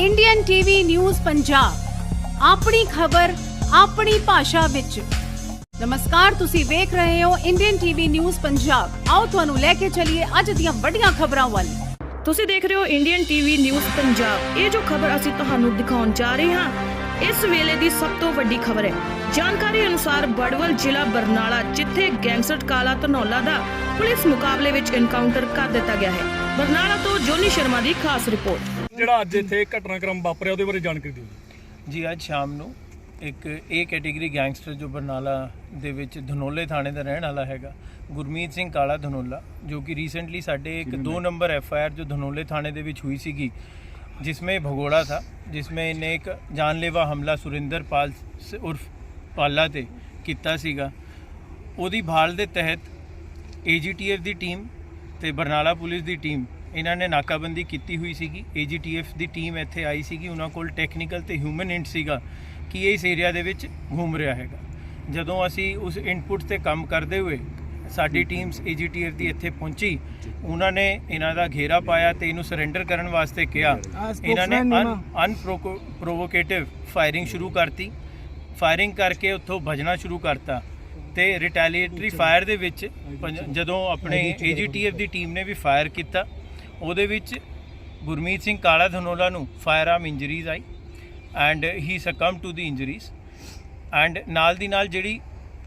Indian TV news Punjab ਆਪਣੀ ਖਬਰ, ਆਪਣੀ ਭਾਸ਼ਾ ਵਿੱਚ। ਨਮਸਕਾਰ, ਤੁਸੀਂ ਵੇਖ ਰਹੇ ਹੋ ਇੰਡੀਅਨ ਟੀਵੀ ਨਿਊਜ਼ ਪੰਜਾਬ ਆਓ ਤੁਹਾਨੂੰ ਲੈ ਕੇ ਚੱਲੀਏ ਅੱਜ ਦੀਆਂ ਵੱਡੀਆਂ ਖਬਰਾਂ ਵੱਲ। ਤੁਸੀਂ ਦੇਖ ਰਹੇ ਹੋ ਇੰਡੀਅਨ ਟੀਵੀ ਨਿਊਜ਼ ਪੰਜਾਬ ਇਹ ਜੋ ਖਬਰ ਅਸੀਂ ਤੁਹਾਨੂੰ ਦਿਖਾਉਣ ਜਾ ਰਹੇ ਹਾਂ, ਇਸ ਵੇਲੇ ਦੀ ਸਭ ਤੋਂ ਵੱਡੀ ਖਬਰ ਹੈ। ਜਾਣਕਾਰੀ ਅਨੁਸਾਰ ਬੜਵਲ ਜ਼ਿਲ੍ਹਾ ਬਰਨਾਲਾ ਜਿੱਥੇ ਗੈਂਗਸਟਰ ਕਾਲਾ ਧਨੌਲਾ ਦਾ ਪੁਲਿਸ ਮੁਕਾਬਲੇ ਵਿੱਚ ਐਨਕਾਊਂਟਰ ਕਰ ਦਿੱਤਾ ਗਿਆ ਹੈ। ਬਰਨਾਲਾ ਤੋਂ ਜੋਨੀ ਸ਼ਰਮਾ ਦੀ ਖਾਸ ਰਿਪੋਰਟ। ਜਿਹੜਾ ਅੱਜ ਇੱਥੇ ਘਟਨਾਕ੍ਰਮ ਵਾਪਰਿਆ ਉਹਦੇ ਬਾਰੇ ਜਾਣਕਾਰੀ ਦਿਓ। ਜੀ ਅੱਜ ਸ਼ਾਮ ਨੂੰ ਇੱਕ ਏ ਕੈਟੇਗਰੀ ਗੈਂਗਸਟਰ ਜੋ ਬਰਨਾਲਾ ਦੇ ਵਿੱਚ ਧਨੋਲੇ ਥਾਣੇ ਦਾ ਰਹਿਣ ਵਾਲਾ ਹੈਗਾ ਗੁਰਮੀਤ ਸਿੰਘ ਕਾਲਾ ਧਨੋਲਾ ਜੋ ਕਿ ਰੀਸੈਂਟਲੀ ਸਾਡੇ ਇੱਕ 2 ਨੰਬਰ ਐਫ ਆਰ ਜੋ ਧਨੋਲੇ ਥਾਣੇ ਦੇ ਵਿੱਚ ਹੋਈ ਸੀਗੀ ਜਿਸਮੇ ਭਗੋੜਾ था जिसमें इन्हें एक जानलेवा हमला सुरेंद्र पाल उर्फ ਪਾਲਾ ਤੇ ਕੀਤਾ ਸੀਗਾ। ਉਹਦੀ ਭਾਲ ਦੇ ਤਹਿਤ ਏਜੀਟੀਐਫ ਦੀ ਟੀਮ ਤੇ ਬਰਨਾਲਾ ਪੁਲਿਸ ਦੀ ਟੀਮ ਇਹਨਾਂ ਨੇ ਨਾਕਾਬੰਦੀ ਕੀਤੀ ਹੋਈ ਸੀਗੀ। ਏਜੀਟੀਐਫ ਦੀ ਟੀਮ ਇੱਥੇ ਆਈ ਸੀਗੀ। ਉਹਨਾਂ ਕੋਲ ਟੈਕਨੀਕਲ ਤੇ ਹਿਊਮਨ ਇੰਟ ਸੀਗਾ ਕਿ ਇਹ ਇਸ ਏਰੀਆ ਦੇ ਵਿੱਚ ਘੁੰਮ ਰਿਹਾ ਹੈਗਾ। ਜਦੋਂ ਅਸੀਂ ਉਸ ਇਨਪੁਟ ਤੇ ਕੰਮ ਕਰਦੇ ਹੋਏ ਸਾਡੀ ਟੀਮਸ ਏਜੀਟੀਐਫ ਦੀ ਇੱਥੇ ਪਹੁੰਚੀ ਉਹਨਾਂ ਨੇ ਇਹਨਾਂ ਦਾ ਘੇਰਾ ਪਾਇਆ ਤੇ ਇਹਨੂੰ ਸਰੈਂਡਰ ਕਰਨ ਵਾਸਤੇ ਕਿਹਾ। ਇਹਨਾਂ ਨੇ ਅਨਪ੍ਰੋਵੋਕੇਟਿਵ ਫਾਇਰਿੰਗ ਸ਼ੁਰੂ ਕਰਤੀ। ਫਾਇਰਿੰਗ ਕਰਕੇ ਉੱਥੋਂ ਭਜਣਾ ਸ਼ੁਰੂ ਕਰਤਾ ਤੇ ਰਿਟੈਲੀਏਟਰੀ ਫਾਇਰ ਦੇ ਵਿੱਚ ਜਦੋਂ ਆਪਣੇ ਏਜੀਟੀਐਫ ਦੀ ਟੀਮ ਨੇ ਵੀ ਫਾਇਰ ਕੀਤਾ ਉਹਦੇ ਵਿੱਚ ਗੁਰਮੀਤ ਸਿੰਘ ਕਾਲਾ ਧਨੋਲਾ ਨੂੰ firearm injuries I and he succumb to the injuries and ਨਾਲ ਦੀ ਨਾਲ ਜਿਹੜੀ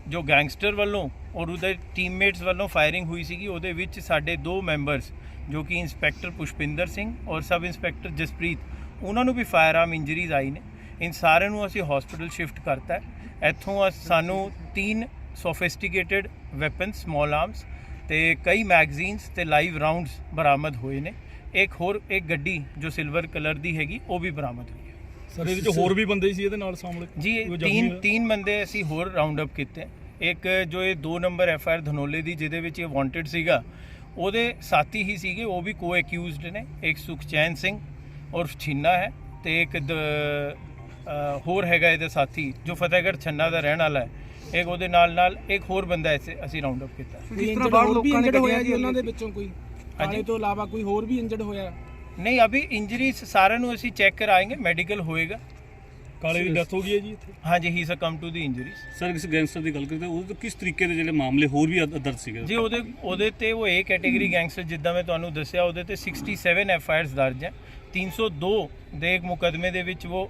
ਜੋ ਗੈਂਗਸਟਰ ਵੱਲੋਂ ਔਰ ਉਹਦੇ ਟੀਮਮੇਟਸ ਵੱਲੋਂ ਫਾਇਰਿੰਗ ਹੋਈ ਸੀਗੀ ਉਹਦੇ ਵਿੱਚ ਸਾਡੇ ਦੋ ਮੈਂਬਰਸ ਜੋ ਕਿ ਇੰਸਪੈਕਟਰ ਪੁਸ਼ਪਿੰਦਰ ਸਿੰਘ ਔਰ ਸਬ ਇੰਸਪੈਕਟਰ ਜਸਪ੍ਰੀਤ ਉਹਨਾਂ ਨੂੰ ਵੀ ਫਾਇਰ ਆਰਮ ਇੰਜਰੀਜ਼ ਆਈ ਨੇ। ਇਨ ਸਾਰਿਆਂ ਨੂੰ ਅਸੀਂ ਹਸਪੀਟਲ ਸ਼ਿਫਟ ਕਰਤਾ ਹੈ। ਇੱਥੋਂ ਸਾਨੂੰ ਤਿੰਨ ਸੋਫਿਸਟੀਕੇਟਿਡ ਵੈਪਨਸ ਸਮਾਲ ਆਰਮਸ ਤੇ ਕਈ ਮੈਗਜ਼ੀਨਸ ਤੇ ਲਾਈਵ ਰਾਉਂਡਸ ਬਰਾਮਦ ਹੋਏ ਨੇ। ਇੱਕ ਹੋਰ ਇੱਕ ਗੱਡੀ ਜੋ ਸਿਲਵਰ ਕਲਰ ਦੀ ਹੈਗੀ ਉਹ ਵੀ ਬਰਾਮਦ ਹੋਈ ਹੈ। ਸਰ ਇਹਦੇ ਵਿੱਚ ਹੋਰ ਵੀ ਬੰਦੇ ਸੀ ਇਹਦੇ ਨਾਲ ਸ਼ਾਮਲ ਜੀ ਤਿੰਨ? ਤਿੰਨ ਬੰਦੇ ਅਸੀਂ ਹੋਰ ਰਾਉਂਡ ਅਪ ਕੀਤੇ। ਇੱਕ ਜੋ ਇਹ 2 ਨੰਬਰ ਐਫ ਆਰ ਧਨੋਲੇ ਦੀ ਜਿਹਦੇ ਵਿੱਚ ਇਹ ਵਾਂਟਡ ਸੀਗਾ ਉਹਦੇ ਸਾਥੀ ਹੀ ਸੀਗੇ ਉਹ ਵੀ ਕੋ ਅਕਿਊਜ਼ਡ ਨੇ। ਇੱਕ ਸੁਖਚੈਨ ਸਿੰਘ ਔਰ ਛਿੰਨਾ ਹੈ ਤੇ ਇੱਕ ਹੋਰ ਹੈਗਾ ਇਹਦੇ ਸਾਥੀ ਜੋ ਫਤਿਹਗੜ੍ਹ ਛੰਨਾ ਦਾ ਰਹਿਣ ਵਾਲਾ ਹੈ। ਇੱਕ ਉਹਦੇ ਨਾਲ ਨਾਲ ਇੱਕ ਹੋਰ ਬੰਦਾ ਐਸੇ ਅਸੀਂ ਰਾਉਂਡ ਅਪ ਕੀਤਾ। ਜਿਸ ਤਰ੍ਹਾਂ ਬਾਹਰ ਲੋਕਾਂ ਨੇ ਹੋਇਆ ਜੀ ਉਹਨਾਂ ਦੇ ਵਿੱਚੋਂ? ਕੋਈ। ਕਾਲੇ ਤੋਂ ਇਲਾਵਾ ਕੋਈ ਹੋਰ ਵੀ ਇੰਜਰਡ ਹੋਇਆ? ਨਹੀਂ ਅਭੀ ਇੰਜਰੀਜ਼ ਸਾਰਿਆਂ ਨੂੰ ਅਸੀਂ ਚੈੱਕ ਕਰਾਏਂਗੇ ਮੈਡੀਕਲ ਹੋਏਗਾ। ਕਾਲੇ ਦੀ ਡੈਥ ਹੋ ਗਈ ਹੈ ਜੀ ਇੱਥੇ? ਹਾਂਜੀ he succumb to the injuries sir ਕਿਸ ਗੈਂਗਸਟਰ ਦੀ ਗੱਲ ਕਰਦੇ ਉਹਦੇ ਤੋਂ ਕਿਸ ਤਰੀਕੇ ਦੇ ਜਿਹੜੇ ਮਾਮਲੇ ਹੋਰ ਵੀ ਅਦ- ਦਰਜ ਸੀਗੇ? ਜੀ ਉਹਦੇ ਉਹਦੇ ਤੇ ਉਹ ਏ ਕੈਟਾਗਰੀ ਗੈਂਗਸਟਰ ਜਿੱਦਾਂ ਮੈਂ ਤੁਹਾਨੂੰ ਦੱਸਿਆ ਉਹਦੇ ਤੇ 67 ਐਫ ਆਈ ਆਰਸ ਦਰਜ ਹੈ। 302 ਦੇ ਇੱਕ ਮੁਕਦਮੇ ਦੇ ਵਿੱਚ ਉਹ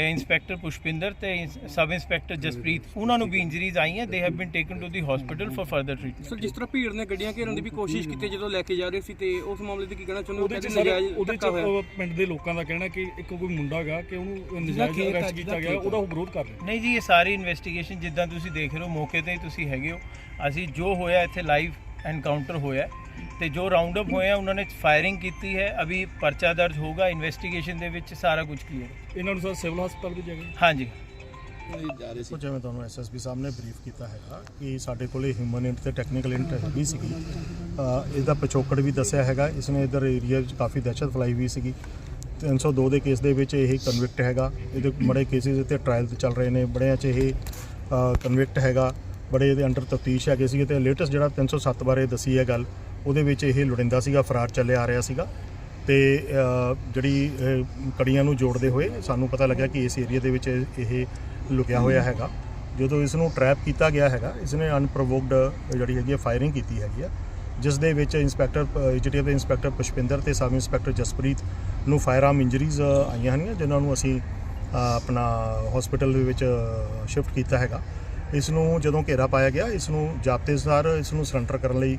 ਇੰਸਪੈਕਟਰ ਪੁਸ਼ਪਿੰਦਰ ਤੇ ਸਬ ਇੰਸਪੈਕਟਰ ਜਸਪ੍ਰੀਤ ਉਹਨਾਂ ਨੂੰ ਵੀ ਇੰਜਰੀਜ਼ ਆਈਆਂ ਦੇ have been taken to the hospital for further sir treatment ਜਿਸ ਤਰ੍ਹਾਂ ਭੀੜ ਨੇ ਗੱਡੀਆਂ ਘੇਰਨ ਦੀ ਵੀ ਕੋਸ਼ਿਸ਼ ਕੀਤੀ ਜਦੋਂ ਲੈ ਕੇ ਜਾ ਰਹੇ ਸੀ ਤੇ ਉਸ ਮਾਮਲੇ ਤੇ ਕੀ ਕਹਿਣਾ ਚਾਹੁੰਦੇ ਹੋ? ਉਹਦੇ ਚ ਸਰ ਨਜਾਇਜ਼ ਉਹਦੇ ਚ ਪਿੰਡ ਦੇ ਲੋਕਾਂ ਦਾ ਕਹਿਣਾ ਕਿ ਇੱਕ ਕੋਈ ਮੁੰਡਾ ਹੈਗਾ ਕਿ ਉਹਨੂੰ ਨਜਾਇਜ਼ ਅਰੈਸਟ ਕੀਤਾ ਗਿਆ ਉਹਦਾ ਉਹ ਵਿਰੋਧ ਕਰ ਰਹੇ ਨਹੀਂ ਜੀ ਇਹ ਸਾਰੀ ਇਨਵੈਸਟੀਗੇਸ਼ਨ ਜਿੱਦਾਂ ਤੁਸੀਂ ਦੇਖ ਰਹੇ ਹੋ ਮੌਕੇ ਤੇ ਹੀ ਤੁਸੀਂ ਹੈਗੇ ਹੋ। ਅਸੀਂ ਜੋ ਹੋਇਆ ਇੱਥੇ ਲਾਈਵ ਐਨਕਾਊਂਟਰ ਹੋਇਆ ਤੇ ਜੋ ਰਾਉਂਡ ਅਪ ਹੋਇਆ ਉਹਨਾਂ ਨੇ ਫਾਇਰਿੰਗ ਕੀਤੀ ਹੈ। ਅਭੀ ਪਰਚਾ ਦਰਜ ਹੋਗਾ ਇਨਵੈਸਟੀਗੇਸ਼ਨ ਦੇ ਵਿੱਚ ਸਾਰਾ ਕੁਝ ਕਲੀਅਰ ਇਹਨਾਂ ਨੂੰ ਸਰ ਸਿਵਲ ਹਸਪਤਾਲ ਵੀ ਜਾ ਗਏ ਹਾਂਜੀ। ਉਹ ਜਿਵੇਂ ਤੁਹਾਨੂੰ ਐਸਐਸਪੀ ਸਾਹਿਬ ਨੇ ਬਰੀਫ ਕੀਤਾ ਹੈਗਾ ਕਿ ਸਾਡੇ ਕੋਲੇ ਹਿਊਮਨ ਇੰਟ ਤੇ ਟੈਕਨੀਕਲ ਇੰਟ ਹੈਗੀ ਸੀਗੀ। ਇਹਦਾ ਪਿਛੋਕੜ ਵੀ ਦੱਸਿਆ ਹੈਗਾ। ਇਸਨੇ ਇਧਰ ਏਰੀਆ ਵਿੱਚ ਕਾਫੀ ਦਹਿਸ਼ਤ ਫੈਲਾਈ ਹੋਈ ਸੀਗੀ। 302 ਦੇ ਕੇਸ ਦੇ ਵਿੱਚ ਇਹ ਕਨਵਿਕਟ ਹੈਗਾ। ਇਹਦੇ ਬੜੇ ਕੇਸਿਸ ਤੇ ਟ੍ਰਾਇਲ ਤੇ ਚੱਲ ਰਹੇ ਨੇ। ਬੜਿਆਂ 'ਚ ਇਹ ਕਨਵਿਕਟ ਹੈਗਾ। ਬੜੇ ਇਹਦੇ ਅੰਡਰ ਤਫਤੀਸ਼ ਹੈਗੇ ਸੀਗੇ ਤੇ ਲੇਟੈਸਟ ਜਿਹੜਾ 307 ਬਾਰੇ ਦੱਸੀ ਹੈ ਗੱਲ ਉਹਦੇ ਵਿੱਚ ਇਹ ਲੁੜਿੰਦਾ ਸੀਗਾ, ਫਰਾਰ ਚੱਲਿਆ ਆ ਰਿਹਾ ਸੀਗਾ ਤੇ ਜਿਹੜੀ ਕੜੀਆਂ ਨੂੰ ਜੋੜਦੇ ਹੋਏ ਸਾਨੂੰ ਪਤਾ ਲੱਗਿਆ ਕਿ ਇਸ ਏਰੀਆ ਦੇ ਵਿੱਚ ਇਹ ਲੁਕਿਆ ਹੋਇਆ ਹੈਗਾ। ਜਦੋਂ ਇਸ ਨੂੰ ਟਰੈਪ ਕੀਤਾ ਗਿਆ ਹੈਗਾ, ਇਸ ਨੇ ਅਨਪ੍ਰੋਵੋਕਡ ਜਿਹੜੀ ਹੈਗੀ ਫਾਇਰਿੰਗ ਕੀਤੀ ਹੈਗੀ ਆ, ਜਿਸ ਦੇ ਵਿੱਚ ਇੰਸਪੈਕਟਰ ਜਿਹੜੀ ਦੇ ਇੰਸਪੈਕਟਰ ਪੁਸ਼ਪਿੰਦਰ ਤੇ ਸਬ ਇੰਸਪੈਕਟਰ ਜਸਪ੍ਰੀਤ ਨੂੰ ਫਾਇਰ ਆਰਮ ਇੰਜਰੀਜ਼ ਆਈਆਂ ਹਨ ਜਿਨ੍ਹਾਂ ਨੂੰ ਅਸੀਂ ਆਪਣਾ ਹਸਪੀਟਲ ਦੇ ਵਿੱਚ ਸ਼ਿਫਟ ਕੀਤਾ ਹੈਗਾ। ਇਸ ਨੂੰ ਜਦੋਂ ਘੇਰਾ ਪਾਇਆ ਗਿਆ, ਇਸ ਨੂੰ ਜਾਬਤੇਦਾਰ ਇਸ ਨੂੰ ਸਰੈਂਡਰ ਕਰਨ ਲਈ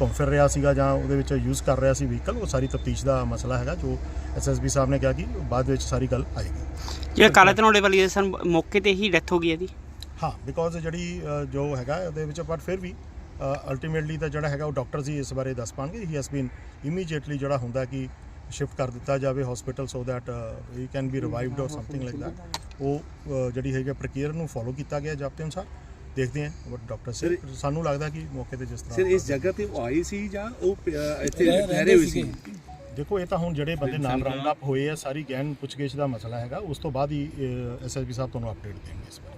ਘੁੰਮ ਫਿਰ ਰਿਹਾ ਸੀਗਾ ਜਾਂ ਉਹਦੇ ਵਿੱਚ ਯੂਜ਼ ਕਰ ਰਿਹਾ ਸੀ ਵਹੀਕਲ ਉਹ ਸਾਰੀ ਤਫਤੀਸ਼ ਦਾ ਮਸਲਾ ਹੈਗਾ ਜੋ ਐਸਐਸਬੀ ਸਾਹਿਬ ਨੇ ਕਿਹਾ ਕਿ ਬਾਅਦ ਵਿੱਚ ਸਾਰੀ ਗੱਲ ਆਏਗੀ। ਜਿਹੜਾ ਕਾਲਾ ਧਨੋੜੇ ਵਾਲੀ ਸਰ ਮੌਕੇ ਤੇ ਹੀ ਡੈਥ ਹੋ ਗਈ ਇਹਦੀ? ਹਾਂ ਬਿਕੋਜ਼ ਜਿਹੜੀ ਜੋ ਹੈਗਾ ਉਹਦੇ ਵਿੱਚ ਬਟ ਫਿਰ ਵੀ ਅਲਟੀਮੇਟਲੀ ਤਾਂ ਜਿਹੜਾ ਹੈਗਾ ਉਹ ਡਾਕਟਰਸ ਹੀ ਇਸ ਬਾਰੇ ਦੱਸ ਪਾਣਗੇ। ਹੀ ਹੈਸ ਬੀਨ ਇਮੀਡੀਏਟਲੀ ਜਿਹੜਾ ਹੁੰਦਾ ਕਿ ਸ਼ਿਫਟ ਕਰ ਦਿੱਤਾ ਜਾਵੇ hospital so that he can be revived or something like that ਉਹ ਜਿਹੜੀ ਹੈਗੀ ਪ੍ਰਕਿਰਿਆ ਨੂੰ ਫੋਲੋ ਕੀਤਾ ਗਿਆ ਜਾਪਤੇ ਅਨੁਸਾਰ। ਦੇਖਦੇ ਹਾਂ ਬਟ ਡਾਕਟਰ ਸੇ ਸਾਨੂੰ ਲੱਗਦਾ ਕਿ ਮੌਕੇ ਤੇ ਜਿਸ ਤਰ੍ਹਾਂ ਸਰ ਇਸ ਜਗ੍ਹਾ ਤੇ ਉਹ ਆਈ ਸੀ ਜਾਂ ਉਹ ਅਹ, ਇੱਥੇ ਠਹਿਰੇ ਹੋਏ ਸੀ? ਦੇਖੋ ਇਹ ਤਾਂ ਹੁਣ ਜਿਹੜੇ ਬੰਦੇ ਨਾਮ ਰਾਉਂਡ ਅਪ ਹੋਏ ਆ ਸਾਰੀ ਗੈਨ ਪੁੱਛਗਿੱਛ ਦਾ ਮਸਲਾ ਹੈਗਾ ਉਸ ਤੋਂ ਬਾਅਦ ਹੀ ਐਸਐਸਪੀ ਸਾਹਿਬ ਤੁਹਾਨੂੰ ਅਪਡੇਟ ਦੇਣਗੇ ਇਸ ਬਾਰੇ।